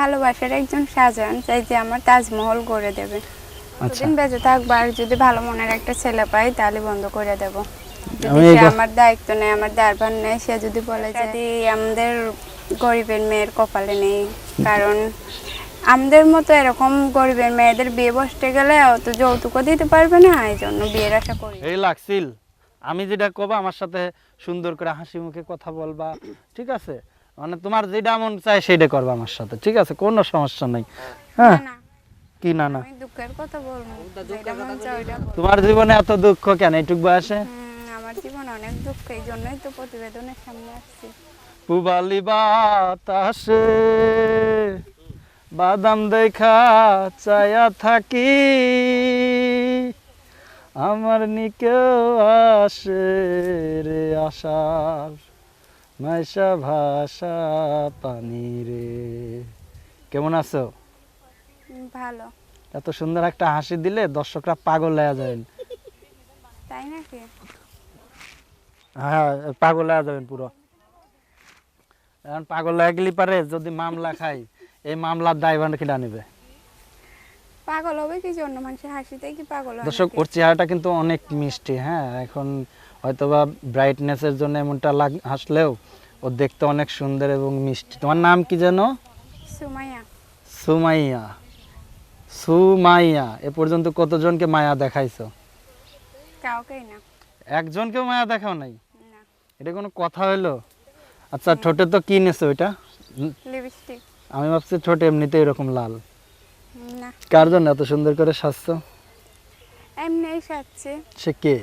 ভালোবাসার একজন শাহজাহান চাই যে আমার তাজমহল গড়ে দেবে। আচ্ছা। দুদিন বেঁচে থাকব আর যদি ভালো মনের একটা ছেলে পাই তাহলে বন্ধ করে দেব। যদি আমার দায়িত্ব নেই আমার দারবার নেই সে যদি বলে যদি আমাদের গরিবের মেয়ের কপালে নেই কারণ আমাদের মতো এরকম গরিবের মেয়েদের বিয়ে বসতে গেলে অত যৌতুকও দিতে পারবে না এই জন্য বিয়ের আশা করি। এই লাগছিল। আমি যেটা কবা আমার সাথে সুন্দর করে হাসি মুখে কথা বলবা ঠিক আছে? মানে তোমার যেটা মন চায় সেটা করবা আমার সাথে ঠিক আছে? কোনো সমস্যা নেই। হ্যাঁ? কি না। না দুঃখের কথা বলব। তোমার জীবনে এত দুঃখ কেন? এইটুক বয়সে? আমার জীবন অনেক দুঃখ এই জন্যই তো প্রতিবেদনের সামনে আসছি। পুবালি বাতাসে বাদাম দেখা চায়া থাকি আমার নিকেও আসে রে আশার। মাইশা ভাষা পানি রে কেমন আছো? ভালো। এত সুন্দর একটা হাসি দিলে দর্শকরা পাগল হয়ে যাবেন। তাই নাকি? হ্যাঁ পাগল হয়ে যাবেন পুরো। এখন পাগল হয়ে গেলে পারে যদি মামলা খাই এই মামলার দায়ভার কিনা নেবে? পাগল হবে কি জন্য? মানুষের হাসিতে কি পাগল হয় দর্শক ওর চেহারাটা কিন্তু অনেক মিষ্টি হ্যাঁ? এখন হয়তোবা ব্রাইটনেসের জন্য এমনটা লাগ হাসলেও ও দেখতে অনেক সুন্দর এবং মিষ্টি। তোমার নাম কি যেন? সুমাইয়া। সুমাইয়া। সুমাইয়া। এ পর্যন্ত কতজনকে মায়া দেখাইছো? কাউকেই না। একজনকেও মায়া দেখাও নাই? এটা কোনো কথা হইল? আচ্ছা ঠোঁটে তো কি নেছো এটা? লিপস্টিক। আমি ভাবছি ঠোঁটে এমনিতেই এরকম লাল। না। কার জন্য এত সুন্দর করে সাজছো? এমনিই সাজছে। সে কে?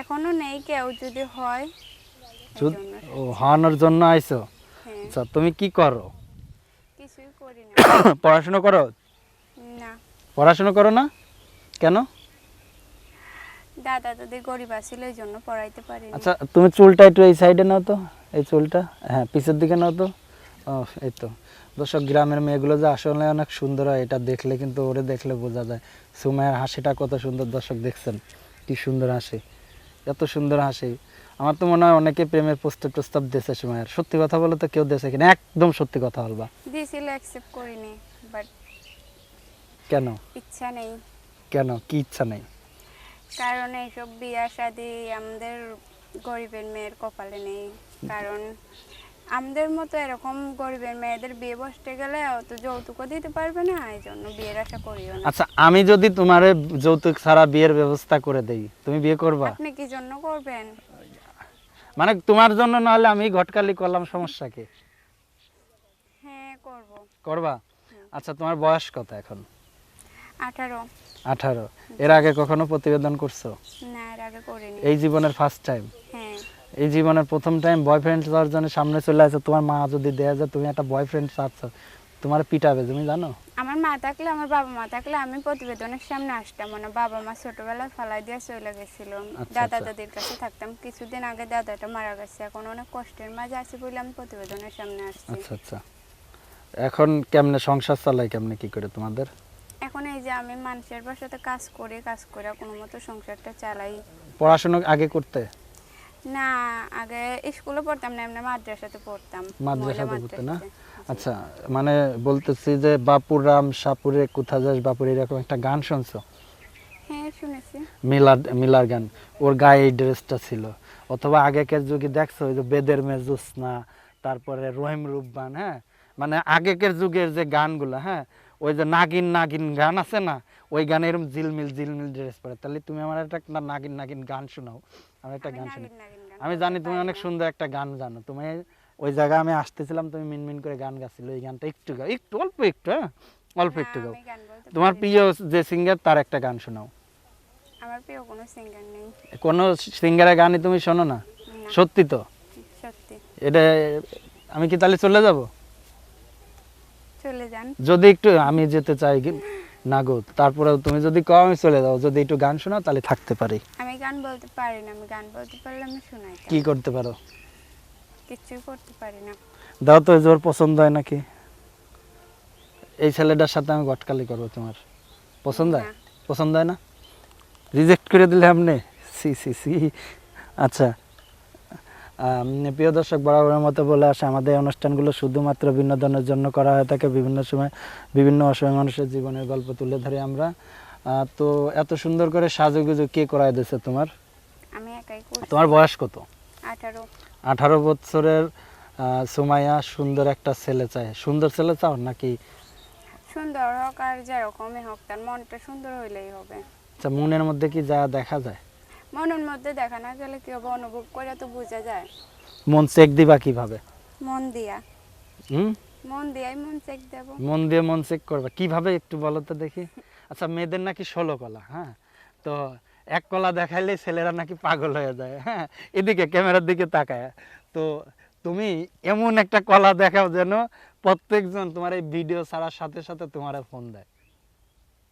এখনও নেই কেউ যদি হয় যুদ-। ও হানোর জন্য আইছো? হ্যাঁ। আচ্ছা তুমি কি করো? কিছুই করি না। পড়াশোনা করো? না। পড়াশোনা করো না? কেন? দাদা দাদি গরিব আছিল এই জন্য পড়াইতে পারি আচ্ছা তুমি চুলটা একটু এই সাইডে নাও তো এই চুলটা। হ্যাঁ পিছের দিকে নাও তো। এই তো। দর্শক গ্রামের মেয়েগুলো যে আসলে অনেক সুন্দর হয় এটা দেখলে কিন্তু ওরে দেখলে বোঝা যায়। সুমায়ের হাসিটা কত সুন্দর দর্শক দেখছেন। কি সুন্দর হাসি। এত সুন্দর হাসি। আমার তো মনে হয় অনেকে প্রেমের প্রস্তাব প্রস্তাব দিয়েছে সময়ের সত্যি কথা বলে তো কেউ দিয়েছে কিনা? একদম সত্যি কথা বলবা। দিয়েছিল অ্যাকসেপ্ট করিনি বাট কেন? ইচ্ছা নেই। কেন? কি ইচ্ছা নেই? কারণ এইসব বিয়া শাদি আমাদের গরিবের মেয়ের কপালে নেই। কারণ আমাদের মতো এরকম গরিবের মেয়েদের বিয়ে বসতে গেলে অত যৌতুকও দিতে পারবে না এই জন্য বিয়ের আশা করিও না। আচ্ছা আমি যদি তোমারে যৌতুক ছাড়া বিয়ের ব্যবস্থা করে দেই তুমি বিয়ে করবা? আপনি কি জন্য করবেন? মানে তোমার জন্য না হলে আমি ঘটকালি করলাম সমস্যা কি? হ্যাঁ করব। করবা? আচ্ছা তোমার বয়স কত এখন? আঠারো। আঠারো। এর আগে কখনো প্রতিবেদন করছ? না এর আগে করিনি। এই জীবনের ফার্স্ট টাইম হ্যাঁ। এই জীবনের প্রথম টাইম বয়ফ্রেন্ড চাওয়ার জন্য সামনে চলে আসে তোমার মা যদি দেয়া যায় তুমি একটা বয়ফ্রেন্ড চাচ্ছ তোমার পিটাবে তুমি জানো? আমার মা থাকলে আমার বাবা মা থাকলে আমি প্রতিবেদনের সামনে আসতাম মানে বাবা মা ছোটবেলায় ফালাই দিয়ে চলে গেছিল। আচ্ছা, দাদা আচ্ছা। দাদির কাছে থাকতাম। কিছুদিন আগে দাদাটা মারা গেছে। এখন অনেক কষ্টের মাঝে আছি বলে আমি প্রতিবেদনের সামনে আসছি। আচ্ছা আচ্ছা। এখন কেমনে সংসার চালাই কেমনে কি করে তোমাদের? এখন এই যে আমি মানুষের বাসাতে কাজ করি কাজ করে কোনো মতো সংসারটা চালাই। পড়াশোনা আগে করতে? না আগে স্কুলে পড়তাম না এমনি মাদ্রাসাতে পড়তাম। মাদ্রাসাতে পড়তে না? আচ্ছা মানে বলতেছি যে বাপুরাম সাপুরে কোথা যাস বাপুর এরকম একটা গান শুনছো? হ্যাঁ শুনেছি। মিলার মিলার গান। ওর গায়ে ড্রেসটা ছিল। অথবা আগেকার যুগে দেখছ ওই যে বেদের মে জোৎস্না তারপরে রহিম রূপবান হ্যাঁ? মানে আগেকার যুগের যে গানগুলো হ্যাঁ? ওই যে নাগিন নাগিন গান আছে না? ওই গানে এরকম জিলমিল জিলমিল ড্রেস পরে। তাহলে তুমি আমার একটা নাগিন নাগিন গান শোনাও। আমি একটা গান শুনি। আমি জানি তুমি অনেক সুন্দর একটা গান জানো। তুমি ওই জায়গায় আমি আসতেছিলাম তুমি মিনমিন করে গান গাচ্ছিল। ওই গানটা একটু গাও। একটু অল্প একটু হ্যাঁ? অল্প একটু গাও। তোমার প্রিয় যে সিঙ্গার তার একটা গান শোনাও। আমার প্রিয় কোনো সিঙ্গার নেই। কোনো সিঙ্গারের গানই তুমি শোনো না? সত্যি তো? সত্যি। এটা আমি কি তাহলে চলে যাব? চলে যান। যদি একটু আমি যেতে চাই কি- না গো তারপরে তুমি যদি কও আমি চলে যাও যদি একটু গান শোনাও তাহলে থাকতে পারি। আমি গান বলতে পারি না আমি গান বলতে পারলে আমি শোনাই। কি করতে পারো? কিছুই করতে পারি না। দাও তো জোর পছন্দ হয় নাকি? এই ছেলেটার সাথে আমি গটকালি করব তোমার। পছন্দ হয়? পছন্দ হয় না? রিজেক্ট করে দিলে আপনি? C C C. আচ্ছা। প্রিয় দর্শক বরাবরের মতো বলে আসে আমাদের অনুষ্ঠানগুলো শুধুমাত্র বিনোদনের জন্য করা হয়ে থাকে বিভিন্ন সময় বিভিন্ন অসহায় মানুষের জীবনের গল্প তুলে ধরে আমরা। তো এত সুন্দর করে সাজুগুজু কে করায় দিয়েছে তোমার? আমি একাই তোমার বয়স কত? আঠারো। আঠারো বছরের সুমাইয়া সুন্দর একটা ছেলে চায়। সুন্দর ছেলে চাও নাকি? সুন্দর হোক আর যেরকমই হোক তার মনটা সুন্দর হইলেই হবে। আচ্ছা মনের মধ্যে কি যা দেখা যায়? মনের মধ্যে দেখা না গেলে কি হবে অনুভব করে তো বোঝা যায়। মন চেক দিবা কীভাবে? মন দিয়া। হুম? মন দিয়াই মন চেক দেব। মন দিয়ে মন চেক করবা। কীভাবে একটু বলো তো দেখি। আচ্ছা মেয়েদের নাকি ষোলো কলা হ্যাঁ? তো এক কলা দেখাইলে ছেলেরা নাকি পাগল হয়ে যায় হ্যাঁ? এদিকে ক্যামেরার দিকে তাকায়। তো তুমি এমন একটা কলা দেখাও যেন প্রত্যেকজন তোমার এই ভিডিও ছাড়ার সাথে সাথে তোমার ফোন দেয়।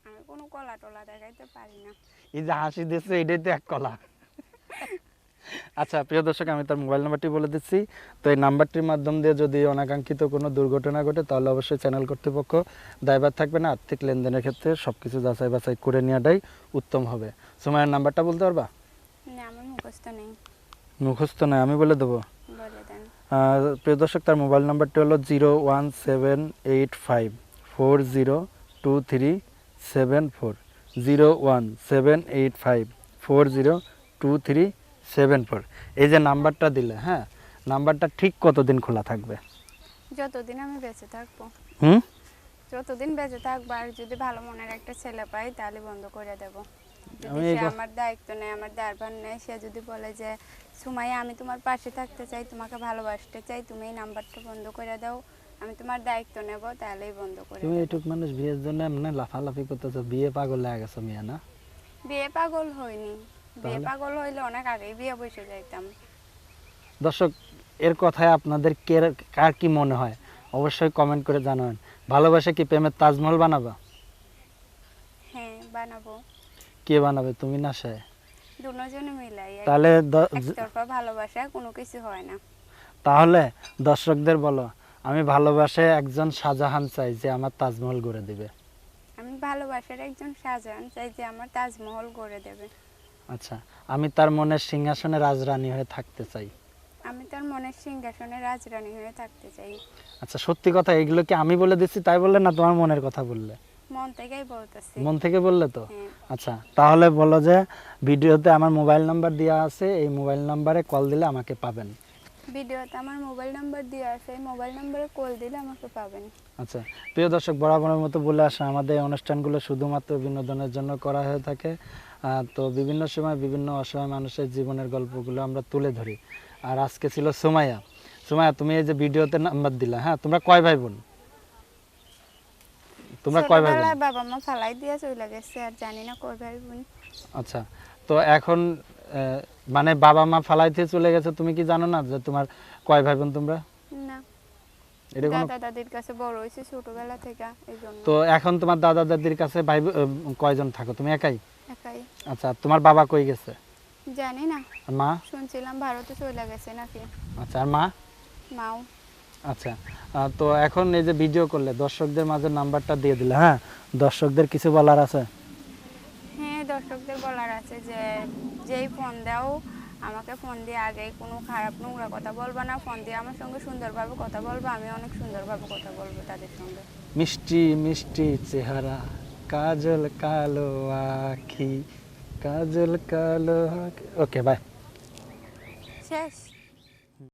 আমি কোনো কলা টলা দেখাইতে পারি না। এই যে হাসি দিচ্ছে এটাই তো এক কলা। আচ্ছা প্রিয় দর্শক আমি তার মোবাইল নাম্বারটি বলে দিচ্ছি। তো এই নাম্বারটির মাধ্যম দিয়ে যদি অনাকাঙ্ক্ষিত কোনো দুর্ঘটনা ঘটে তাহলে অবশ্যই চ্যানেল কর্তৃপক্ষ দায়ভার থাকবে না। আর্থিক লেনদেনের ক্ষেত্রে সব কিছু যাচাই বাছাই করে নেওয়াটাই উত্তম হবে। সময়ের নাম্বারটা বলতে পারবা? না আমার মুখস্থ নেই। মুখস্থ নয় আমি বলে দেবো। প্রিয় দর্শক তার মোবাইল নাম্বারটি হলো zero one seven eight five four zero two three seven four. Zero one seven eight five four zero two three seven four. এই যে নাম্বারটা দিলে হ্যাঁ? নাম্বারটা ঠিক কতদিন খোলা থাকবে? যতদিন আমি বেঁচে থাকব। হুম? যতদিন বেঁচে থাকব আর যদি ভালো মনের একটা ছেলে পাই তাহলে বন্ধ করে দেব। যদি সে আমার দায়িত্ব নেয় আমার দায়ভার নেয় সে যদি বলে যে সুমাইয়া আমি তোমার পাশে থাকতে চাই তোমাকে ভালোবাসতে চাই তুমি এই নাম্বারটা বন্ধ করে দাও। আমি তোমার দায়িত্ব নেব তাহলেই বন্ধ করে তুমি এটুক মানুষ বিয়ের জন্য এমনি লাফালাফি করতেছো বিয়ে পাগল লেগে গেছো মিয়া না? বিয়ে পাগল হয়নি বিয়ে পাগল হইলে অনেক আগে বিয়ে বসে যাইতাম। দর্শক এর কথায় আপনাদের কে কার কি মনে হয়? অবশ্যই কমেন্ট করে জানাবেন। ভালোবাসে কি প্রেমের তাজমহল বানাবা? হ্যাঁ বানাবো। কে বানাবে? তুমি না সে? দুজনে মিলাই তাহলে একতরফা ভালোবাসা কোনো কিছু হয় না। তাহলে দর্শকদের বলো আমি ভালোবাসে একজন শাহজাহান চাই যে আমার তাজমহল গড়ে দিবে। আমি ভালোবাসার একজন শাহজাহান চাই যে আমার তাজমহল গড়ে দেবে। আচ্ছা আমি তার মনের সিংহাসনে রাজরানী হয়ে থাকতে চাই। আমি তার মনের সিংহাসনে রাজরানী হয়ে থাকতে চাই। আচ্ছা সত্যি কথা এগুলো কি আমি বলে দিচ্ছি তাই বললে না তোমার মনের কথা বললে? মন থেকেই বলতেছি। মন থেকে বললে তো? হ্যাঁ। আচ্ছা তাহলে বলো যে ভিডিওতে আমার মোবাইল নাম্বার দেওয়া আছে এই মোবাইল নাম্বারে কল দিলে আমাকে পাবেন। ভিডিওতে আমার মোবাইল নাম্বার দেওয়া আছে মোবাইল নাম্বারে কল দিলে আমাকে পাবেন। আচ্ছা প্রিয় দর্শক বরাবরের মতো বলে আসা আমাদের অনুষ্ঠানগুলো শুধুমাত্র বিনোদনের জন্য করা হয়ে থাকে। তো বিভিন্ন সময় বিভিন্ন অসহায় মানুষের জীবনের গল্পগুলো আমরা তুলে ধরি। আর আজকে ছিল সোমাইয়া। সোমাইয়া তুমি এই যে ভিডিওতে নাম্বার দিলা হ্যাঁ তোমরা কয় ভাই বোন তোমরা কয় ভাই বোন বাবা মা ফালাই দিয়ে চলে গেছে আর জানি না কয় ভাই বোন আচ্ছা তো এখন মানে বাবা মা ফালাইতে চলে গেছে তুমি কি জানো না যে তোমার কয় ভাই বোন তোমরা? না। এটা কোনো দাদা দাদির কাছে বড় ছোটবেলা থেকে এই জন্য। তো এখন তোমার দাদা দাদির কাছে ভাই কয়জন থাকো? তুমি একাই? একাই। আচ্ছা তোমার বাবা কই গেছে? জানি না। মা? শুনছিলাম ভারতে চলে গেছে নাকি? আচ্ছা আর মা? মাও। আচ্ছা তো এখন এই যে ভিডিও করলে দর্শকদের মাঝে নাম্বারটা দিয়ে দিলে হ্যাঁ? দর্শকদের কিছু বলার আছে? দর্শকদের বলার আছে যে যেই ফোন দাও আমাকে ফোন দিয়ে আগে কোনো খারাপ নোংরা কথা বলবা না। ফোন দিয়ে আমার সঙ্গে সুন্দরভাবে কথা বলব আমি অনেক সুন্দরভাবে কথা বলব তাদের সঙ্গে। মিষ্টি মিষ্টি চেহারা কাজল কালো আখি কাজল কালো ওকে বাই শেষ।